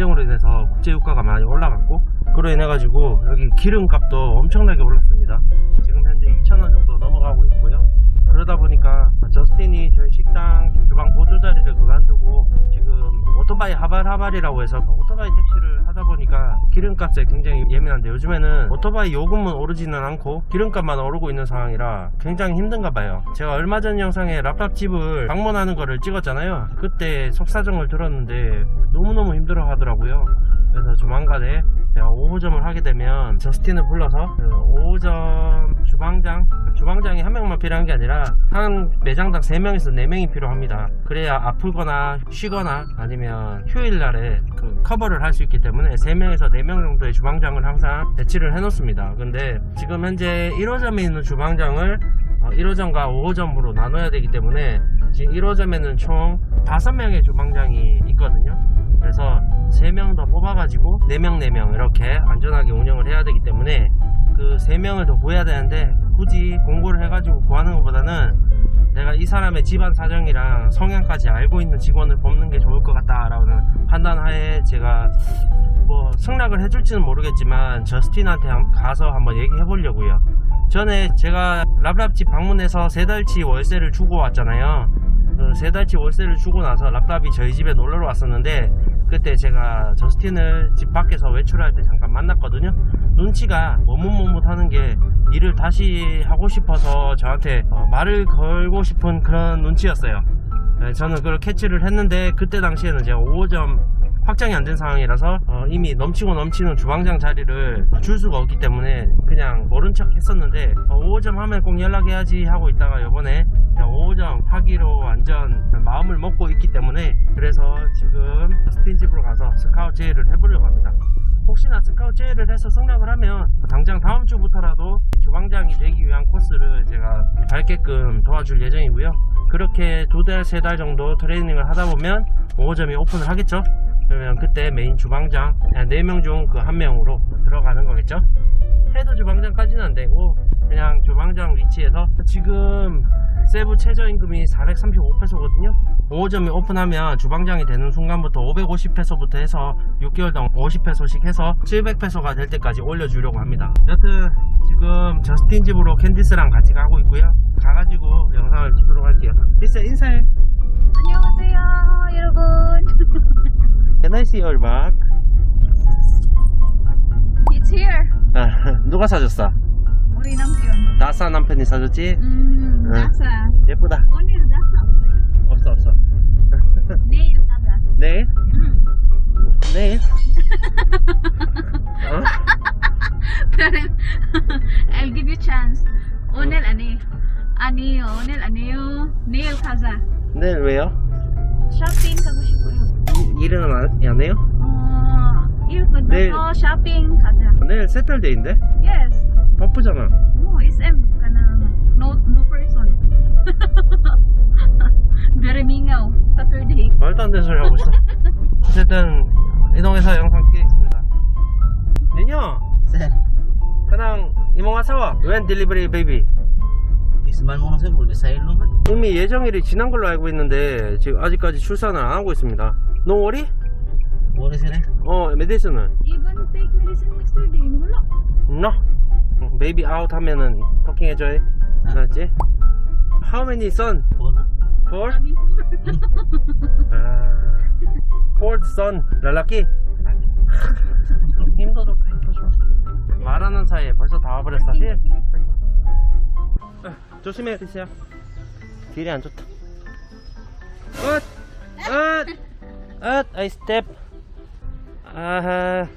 전쟁으로 인해서 국제 유가가 많이 올라갔고 그로 인해 가지고 여기 기름값도 엄청나게 올랐습니다. 지금 현재 2,000원 정도 넘어가고 있고요. 그러다 보니까 저스틴이 저희 식당 주방 보조 자리를 그만두고 지금 오토바이 하발하발이라고 해서 그 오토바이 택시를 기름값에 굉장히 예민한데 요즘에는 오토바이 요금은 오르지는 않고 기름값만 오르고 있는 상황이라 굉장히 힘든가 봐요. 제가 얼마 전 영상에 랍랍집을 방문하는 거를 찍었잖아요. 그때 속사정을 들었는데 너무너무 힘들어 하더라고요. 그래서 조만간에 제가 5호점을 하게 되면 저스틴을 불러서 그 5호점 주방장 주방장이 한 명만 필요한 게 아니라 한 매장당 3명에서 4명이 필요합니다. 그래야 아프거나 쉬거나 아니면 휴일날에 그 커버를 할 수 있기 때문에 3명에서 4명 정도의 주방장을 항상 배치를 해 놓습니다. 근데 지금 현재 1호점에 있는 주방장을 1호점과 5호점으로 나눠야 되기 때문에 지금 1호점에는 총 5명의 주방장이 있거든요. 그래서 3명 더 뽑아가지고 4명 4명 이렇게 안전하게 운영을 해야 되기 때문에 그 3명을 더 구해야 되는데 굳이 공고를 해가지고 구하는 것보다는 내가 이 사람의 집안 사정이랑 성향까지 알고 있는 직원을 뽑는 게 좋을 것 같다라는 판단하에 제가 뭐 승낙을 해줄지는 모르겠지만 저스틴한테 한- 가서 한번 얘기해 보려고요. 전에 제가 랍랍집 방문해서 세 달치 월세를 주고 왔잖아요. 그 세 달치 월세를 주고 나서 랍랍이 저희 집에 놀러 왔었는데 그때 제가 저스틴을 집 밖에서 외출할 때 잠깐 만났거든요. 눈치가 머뭇머뭇하는 게 일을 다시 하고 싶어서 저한테 어, 말을 걸고 싶은 그런 눈치였어요. 네, 저는 그걸 캐치를 했는데 그때 당시에는 제가 5호점 확장이 안 된 상황이라서 어, 이미 넘치고 넘치는 주방장 자리를 줄 수가 없기 때문에 그냥 모른 척 했었는데 어, 5호점 하면 꼭 연락해야지 하고 있다가 이번에 5호점 하기로 완전 마음을 먹고 있기 때문에 그래서 지금 스틴 집으로 가서 스카우트 제의를 해보려고 합니다. 혹시나 스카우트 제의를 해서 승낙을 하면 당장 다음 주부터라도 주방장이 되기 위한 코스를 제가 밟게끔 도와줄 예정이고요. 그렇게 두 달, 세 달 정도 트레이닝을 하다 보면 5호점이 오픈을 하겠죠. 그러면 그때 메인 주방장 4명 중 그 한 명으로 들어가는 거겠죠. 헤드 주방장까지는 안 되고 그냥 주방장 위치에서 지금 세부 최저임금이 435페소거든요. 5호점이 오픈하면 주방장이 되는 순간부터 550페소부터 해서 6개월당 50페소씩 해서 700페소가 될 때까지 올려주려고 합니다. 여튼 지금 저스틴 집으로 캔디스랑 같이 가고 있고요. 가가지고 영상을 찍도록 할게요. 리스 인사해. 안녕하세요, 여러분. I see your bag? It's here. 아, 누가 사줬어? 우리 남편. 나사 남편이 사줬지? 음, 응. 나사. 예쁘다. 오늘 나사. 없어 없어. 내일 가자. 내일? 응. 내일? 어? I'll give you chance. 오늘 아니. 아니요, 오늘 아니요. 내일 가자. 내일 왜요? 쇼핑 가고 일은 안, 안 해요? 어, 일 끝나서 쇼핑 가자. 내일 세틀데이인데? Yes. 바쁘잖아. No, SM ka na. No, no person. Very mingaw. Saturday. 말도 안 되는 소리 하고 있어. 어쨌든 이동해서 영상 찍겠습니다. 민요, Sir, 그냥 이모가 사와. 웬 딜리버리 베이비? 이미 예정일이 지난 걸로 알고 있는데 지금 아직까지 출산을 안 하고 있습니다. No worry? Muli sir eh. 어, 메디슨은? Even take medicine yesterday. Wala. No. 베이비 아웃 하면은 토킹 해줘야 해. 알았지? How many son? Four? Sabi 아, fourth son. 랄라키? 힘도 좋아. 말하는 사이에 벌써 다 와버렸어. 예. 아, 조심해, 리스야. 길이 안 좋다. 엇! 엇! 엇! 아이 스텝. 아하.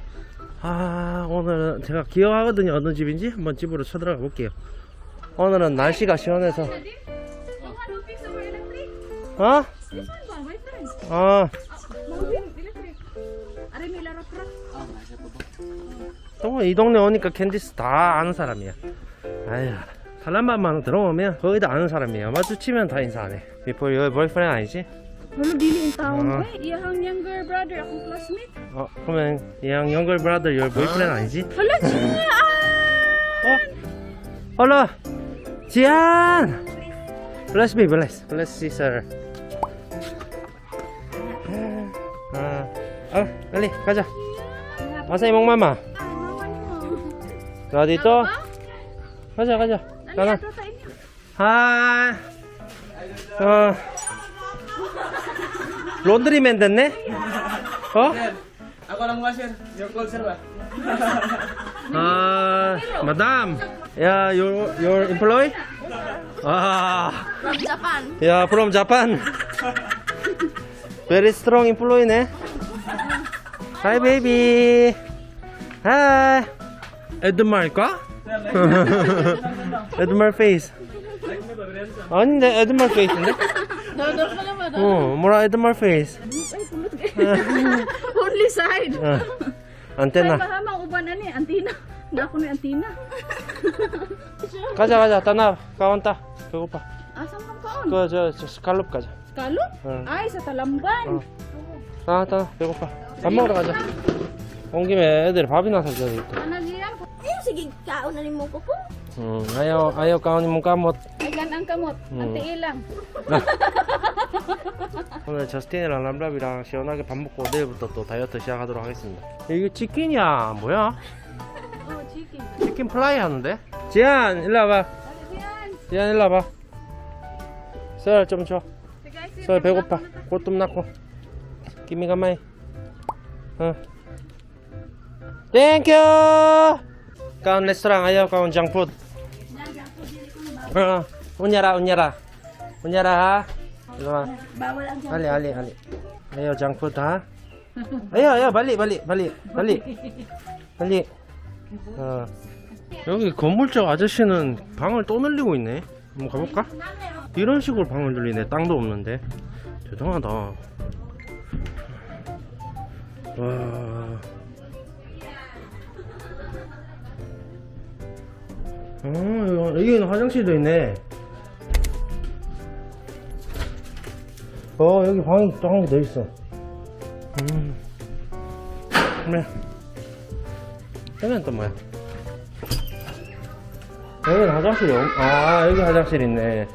아, 오늘은 제가 기억하거든요. 어느 집인지. 한번 집으로 쳐들어가 볼게요. 오늘은 날씨가 시원해서. 어? 어. 또이 동네 오니까 캔디스 다 아는 사람이야. 아휴. 사람만 들어오면 거의 다 아는 사람이야. 마주치면 다 인사하네. Before your boyfriend 아니지? Dili Ah. ko eh. Iyahang younger brother, akong classmate. 어, 그러면 이양 younger brother your boyfriend 아니지? Hala! 어? Hello! 지안! Bless me, bless. Bless sister. 아, 아, 빨리 가자. 아사히 목마마. 어디 또? 가자, 가자. 가나. 하이. 어. 론드리맨 됐네? 어? Ako lang washer. Yung call sir ba? 아, madam. Yeah, your your employee? 아, From Japan. yeah, from Japan. Very strong employee네. Hi, baby. Hi. 에드말까? 에드말 페이스. 아닌데 에드말 페이스인데? 어, 뭐라 에드말 페이스. Only side. 어, Ay, 안테나. mahamang uban na ni, antina. Na ako ni antina. 가자 가자 따나 가온다. 배고파. Asan kang kaon? 그저 저 스칼롭 가자. Kalo? 응. Ay, sa Talamban. 어. 아, 따나 배고파. 밥 먹으러 가자. 온 김에 애들 밥이나 사줘야 되겠다. Ano diyan? Ayun, sige, kaon na rin mo ko po. 음, ayaw ayaw kaon mong kamot. Ay, ganang kamot. 응. Ante ilang. 오늘 저스틴이랑 람람이랑 시원하게 밥 먹고 내일부터 또 다이어트 시작하도록 하겠습니다. 이거 치킨이야, 뭐야? Oh, chicken. 치킨 플라이 하는데? 지안, 일로 와봐. Diyan. 지안, 일로 와봐. 썰 좀 줘. 썰 배고파. 꽃좀 낳고. 기미가 마이. 어. 땡큐! 가운 레스토랑 ayaw 가운 장푸드. 어, 운야라, 운야라. 운야라. ali, ali. Ayo, junk food ha? Ayo, ayo, balik, balik, balik, balik. balik. 어. 여기 건물적 아저씨는 방을 또 늘리고 있네. 한번 가볼까? 이런 식으로 방을 늘리네. 땅도 없는데. 대단하다. 와. 어, 이거- 여기는 화장실도 있네. 어 여기 방이 또 한 개 더 있어. 음. 그래. 여기는 또 뭐야? 여기는 화장실이 없... 아 여기 화장실 있네.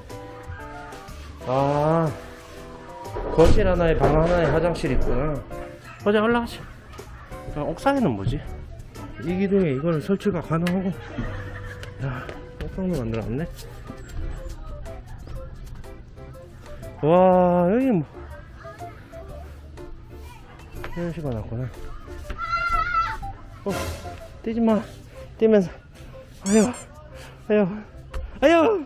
아 거실 하나에 방 하나에 화장실 있구나. 어제 올라가자. 아, 옥상에는 뭐지? 이 기둥에 이거는 설치가 가능하고 야 옥상도 만들어놨네. 와 여기 뭐. 식으로 났구나. 어 뛰지 마. 뛰면서. 아유 아유 아유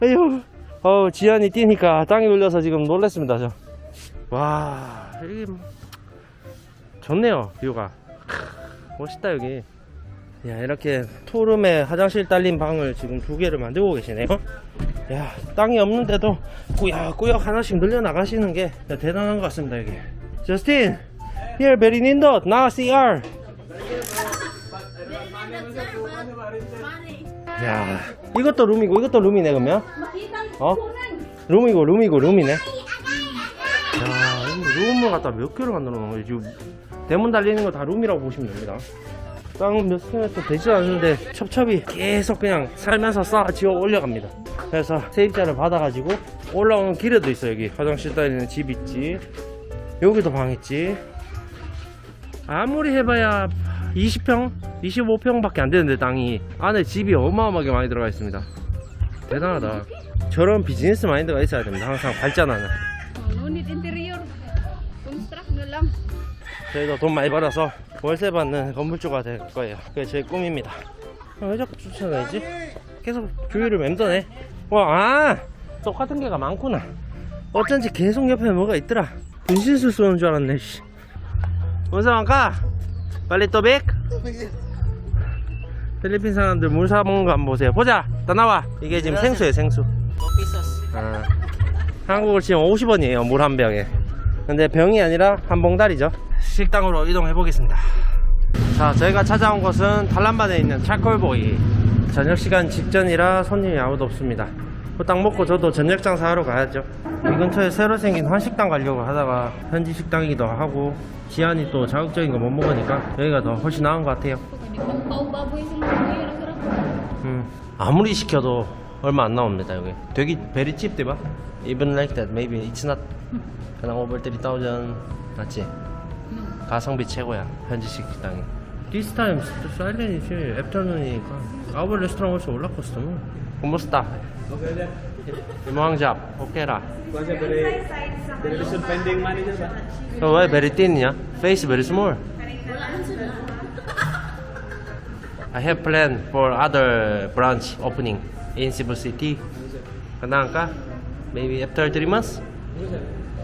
아유. 어우 지연이 뛰니까 땅에 울려서 지금 놀랬습니다 저 와 여기 뭐. 좋네요 뷰가. 크, 멋있다 여기 야 이렇게 투룸에 화장실 딸린 방을 지금 두 개를 만들고 계시네요 야 땅이 없는데도 꾸역꾸역 하나씩 늘려나가시는 게 대단한 것 같습니다 여기 저스틴 here very nindot now CR 야 이것도 룸이고 이것도 룸이네 그러면? 어? 룸이고 룸이고 룸이네. 야 룸을 갖다 몇 개를 만들어 놓은 거지? 지금 대문 달리는 거 다 룸이라고 보시면 됩니다 땅은 몇 스퀘어도 되지 않는데 첩첩이 계속 그냥 살면서 쌓아 지어 올려갑니다. 그래서 세입자를 받아가지고 올라오는 길에도 있어 여기. 화장실 다니는 집 있지. 여기도 방 있지. 아무리 해봐야 20평 25평 밖에 안 되는데 땅이. 안에 집이 어마어마하게 많이 들어가 있습니다. 대단하다. 저런 비즈니스 마인드가 있어야 됩니다. 항상 발전하는. lang. 저희도 돈 많이 벌어서 월세 받는 건물주가 될 거예요. 그게 제 꿈입니다. 아, 왜 자꾸 쫓아다니지? 계속 주위를 맴도네. 와, 아! 똑같은 개가 많구나. 어쩐지 계속 옆에 뭐가 있더라. 분신술 쏘는 줄 알았네, 씨. 원사만 가! 빨리 또 백! 필리핀 사람들 물 사 먹는 거 한번 보세요. 보자! 다 나와! 이게 지금 생수예요, 생수. 2 pesos. 아, 한국으로 지금 50원이에요 물 한 병에 근데 병이 아니라 한 봉다리죠 식당으로 이동해 보겠습니다. 자 저희가 찾아온 곳은 달란반에 있는 차콜보이. 저녁 시간 직전이라 손님이 아무도 없습니다. 후딱 먹고 저도 저녁 장사하러 가야죠. 이 근처에 새로 생긴 한식당 가려고 하다가 현지 식당이기도 하고 기한이 또 자극적인 거 못 먹으니까 여기가 더 훨씬 나은 것 같아요. 음, 아무리 시켜도 얼마 안 나옵니다 여기. 되게 very cheap diba? even like that maybe it's not. 그냥 over 3000 맞지? 가성비 최고야 현지식 식당이 This time silent이지 애프터눈이니까 Our restaurant also 올라 customer money sir ba? So why very thin niya? Face very small I have plan for other branch opening in Cebu City Kanang ka? Maybe after 3 months?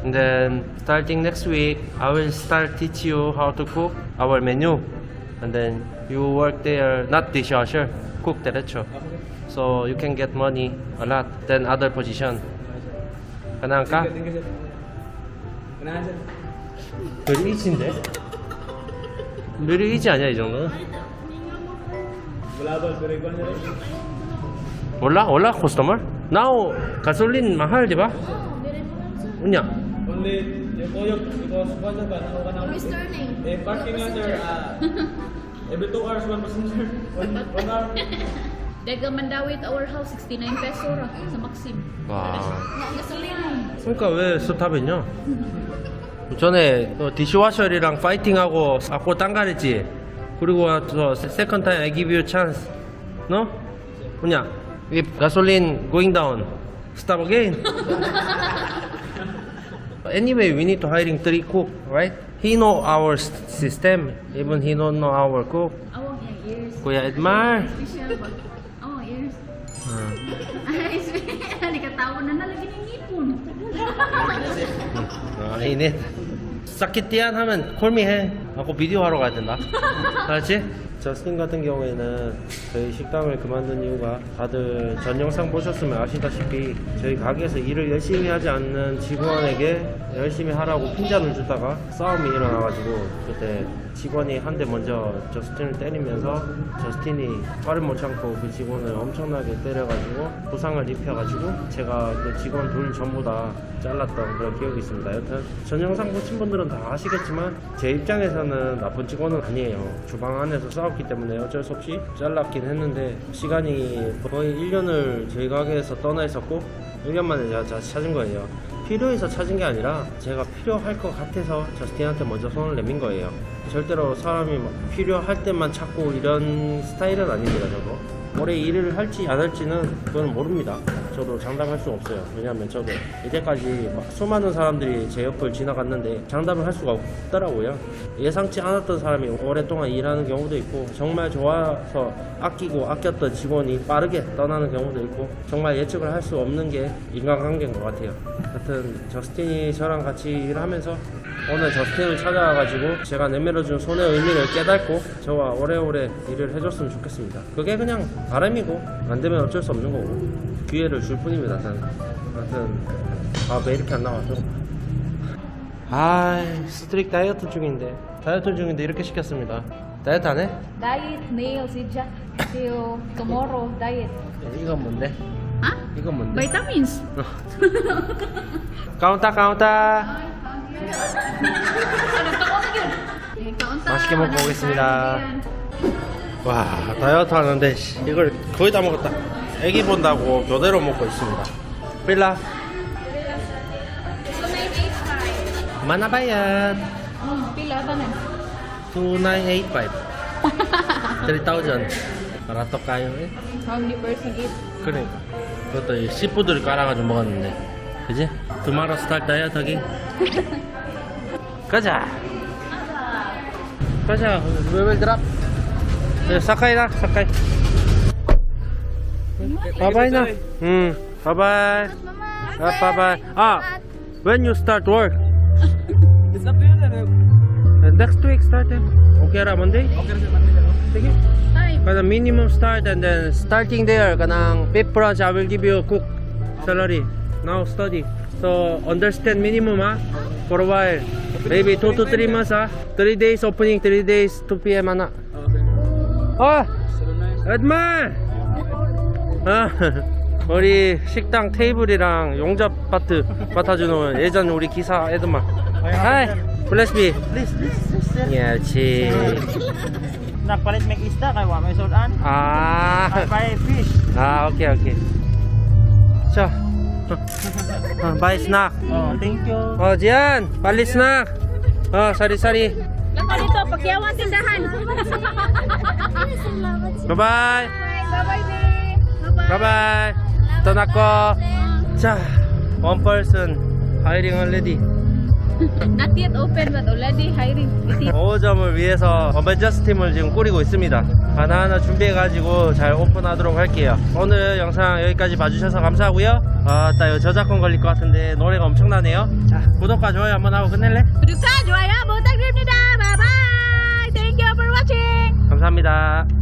And then starting next week, I will start teach you how to cook our menu. And then you work there, not dishwasher, cook derecho. So you can get money a lot than other position. Ganahan sir. very easy인데? very easy 아니야 이 정도는? 몰라? 올라 customer? Now gasoline mahal di ba? Unya? Only, yung koyok, because kuha sir ba? Ano ka na? turning. Eh, parking ah... every 2 hours, one passenger. One, one hour. Daga Mandawit our house 69 peso ra sa Maxim. 와 Gasolina. 그러니까 왜 스탑했냐? 전에 어, 디시와셔리랑 파이팅하고 아고 땅가랬지. 그리고 저 세컨 타임 I give you chance. No? 뭐냐? If gasoline going down, stop again. Anyway, we need to hiring three cook, right? He know our s- system, even he don't know our cook. Oh, yeah, years. Kuya Edmar. Oh, years. Hmm. Ay, hindi ka tao na nalagyan ng ngipon. 아, yan 하면 콜미해. 하고 비디오 하러 가야 된다. 알았지? 저스틴 같은 경우에는 저희 식당을 그만둔 이유가 다들 전 영상 보셨으면 아시다시피 저희 가게에서 일을 열심히 하지 않는 직원에게 열심히 하라고 핀잔을 주다가 싸움이 일어나가지고 그때 직원이 한 대 먼저 저스틴을 때리면서 저스틴이 화를 못 참고 그 직원을 엄청나게 때려가지고 부상을 입혀가지고 제가 그 직원 둘 전부 다 잘랐던 그런 기억이 있습니다. 여튼 전 영상 보신 분들은 다 아시겠지만 제 입장에서는 나쁜 직원은 아니에요. 주방 안에서 싸웠기 때문에 어쩔 수 없이 잘랐긴 했는데 시간이 거의 1년을 저희 가게에서 떠나 있었고 1년 만에 제가 다시 찾은 거예요. 필요해서 찾은 게 아니라 제가 필요할 것 같아서 저스틴한테 먼저 손을 내민 거예요. 절대로 사람이 막 필요할 때만 찾고 이런 스타일은 아닙니다, 저도. 올해 일을 할지 안 할지는 그건 모릅니다. 저도 장담할 수 없어요. 왜냐하면 저도 이때까지 막 수많은 사람들이 제 옆을 지나갔는데 장담을 할 수가 없더라고요. 예상치 않았던 사람이 오랫동안 일하는 경우도 있고 정말 좋아서 아끼고 아꼈던 직원이 빠르게 떠나는 경우도 있고 정말 예측을 할 수 없는 게 인간관계인 것 같아요. 하여튼 저스틴이 저랑 같이 일하면서 오늘 저스틴을 찾아와가지고 제가 내밀어준 손의 의미를 깨닫고 저와 오래오래 일을 해줬으면 좋겠습니다. 그게 그냥 바람이고 안 되면 어쩔 수 없는 거고 기회를 줄 뿐입니다. 저는. 하여튼 아왜 이렇게 안 나와서 아 스트릭 다이어트 중인데 다이어트 중인데 이렇게 시켰습니다. 다이어트 안 해? Diet nail si Jack till tomorrow diet. 이건 뭔데? Ha? 이건 뭔데? Vitamins. 카운타 카운타 Eh, kaunta. 맛있게 먹고 오겠습니다. 와 다이어트 하는데 씨, 이걸 거의 다 먹었다 애기 본다고 교대로 먹고 있습니다. 빌라. 만나봐야 ba na? 2985 3,000 라떡 가요 예? How many person eat? 그러니까 그것도 이 씨푸드를 깔아가지고 먹었는데. 그지? 투마로 스타트 다이어트 하기? 가자. 가자. 웨벨 드랍. 네, 사카이 나 사카이 Bye-bye now. Hmm. Bye-bye. Bye-bye. Ah, when you start work? It's up here then. Next week start then. Okay ra Monday? Okay ra Monday. Sige. the minimum start and then starting there kanang fifth branch I will give you cook salary. Now study. So understand minimum ah for a while. Maybe 2 to 3 months ah. 3 days opening, 3 days 2 p.m. ana. Okay. Oh. Edma. 아, 우리 식당 테이블이랑 용접 파트 맡아주는 예전 우리 기사 에드만. Hi, bless me. Please, please, sir. 예, Nagpalit may isda kay wa may sudan. 아. Buy fish. 아 오케이 오케이 자 어, 바이 스낙 Oh, thank you. 어 지안 빨리 스낙 어, sari-sari. Lako dito, pagyawan tindahan. Salamat siya. Bye-bye. Bye-bye, babe. Na ko. 자, one person hiring already. Not yet open but already hiring. 5점을 위해서 어벤져스 팀을 지금 꾸리고 있습니다. 하나하나 준비해가지고 잘 오픈하도록 할게요. 오늘 영상 여기까지 봐주셔서 감사하고요. 아, 따 저작권 걸릴 것 같은데 노래가 엄청나네요. 자, 구독과 좋아요 한번 하고 끝낼래? 구독자, 좋아요, 부탁드립니다. Bye-bye. Thank you for watching. 감사합니다.